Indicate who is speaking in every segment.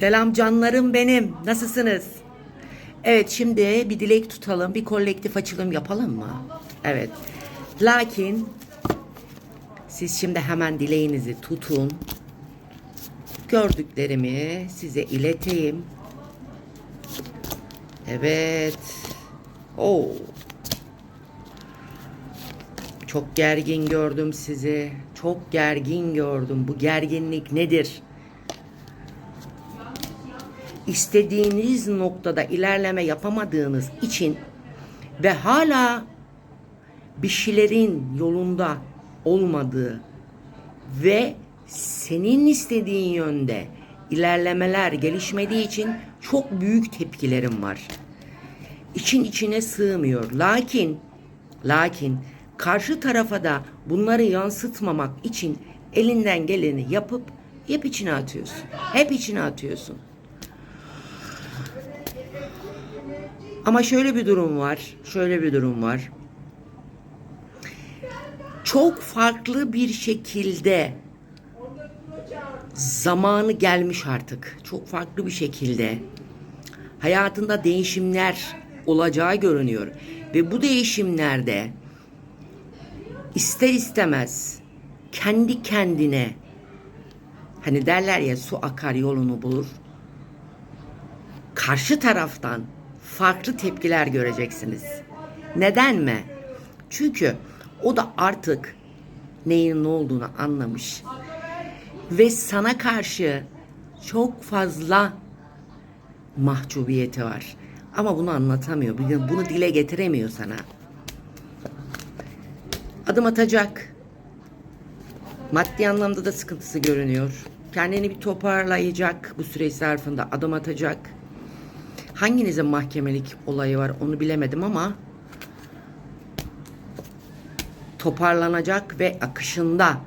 Speaker 1: Selam canlarım benim. Nasılsınız? Evet şimdi bir dilek tutalım. Bir kolektif açılım yapalım mı? Evet. Lakin siz şimdi hemen dileğinizi tutun. Gördüklerimi size ileteyim. Evet. Oo. Çok gergin gördüm sizi. Çok gergin gördüm. Bu gerginlik nedir? İstediğiniz noktada ilerleme yapamadığınız için ve hala bir şeylerin yolunda olmadığı ve senin istediğin yönde ilerlemeler gelişmediği için çok büyük tepkilerim var. İçin içine sığmıyor. Lakin lakin karşı tarafa da bunları yansıtmamak için elinden geleni yapıp hep içine atıyorsun. Hep içine atıyorsun. Ama şöyle bir durum var. Şöyle bir durum var. Çok farklı bir şekilde zamanı gelmiş artık. Çok farklı bir şekilde hayatında değişimler olacağı görünüyor. Ve bu değişimlerde ister istemez kendi kendine hani derler ya su akar yolunu bulur. Karşı taraftan farklı tepkiler göreceksiniz. Neden mi? Çünkü o da artık neyin ne olduğunu anlamış. Ve sana karşı çok fazla mahcubiyeti var. Ama bunu anlatamıyor. Bunu dile getiremiyor sana. Adım atacak. Maddi anlamda da sıkıntısı görünüyor. Kendini bir toparlayacak bu süre zarfında adım atacak. Hanginizin mahkemelik olayı var onu bilemedim ama toparlanacak ve akışında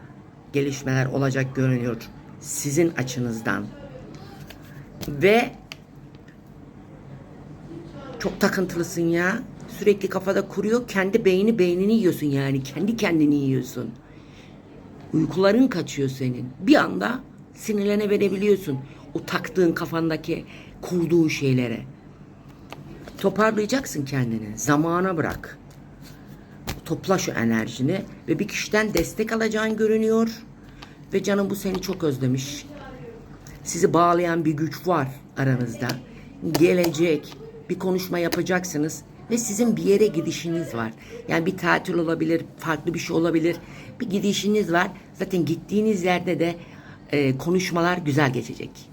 Speaker 1: gelişmeler olacak görünüyor sizin açınızdan. Ve çok takıntılısın ya. Sürekli kafada kuruyor. Kendi beyni beynini yiyorsun yani. Kendi kendini yiyorsun. Uykuların kaçıyor senin. Bir anda sinirlenebiliyorsun. O taktığın kafandaki kurduğun şeylere. Toparlayacaksın kendini. Zamana bırak. Topla şu enerjini ve bir kişiden destek alacağın görünüyor. Ve canım bu seni çok özlemiş. Sizi bağlayan bir güç var aranızda. Gelecek bir konuşma yapacaksınız ve sizin bir yere gidişiniz var. Yani bir tatil olabilir, farklı bir şey olabilir. Bir gidişiniz var. Zaten gittiğiniz yerde de e, konuşmalar güzel geçecek.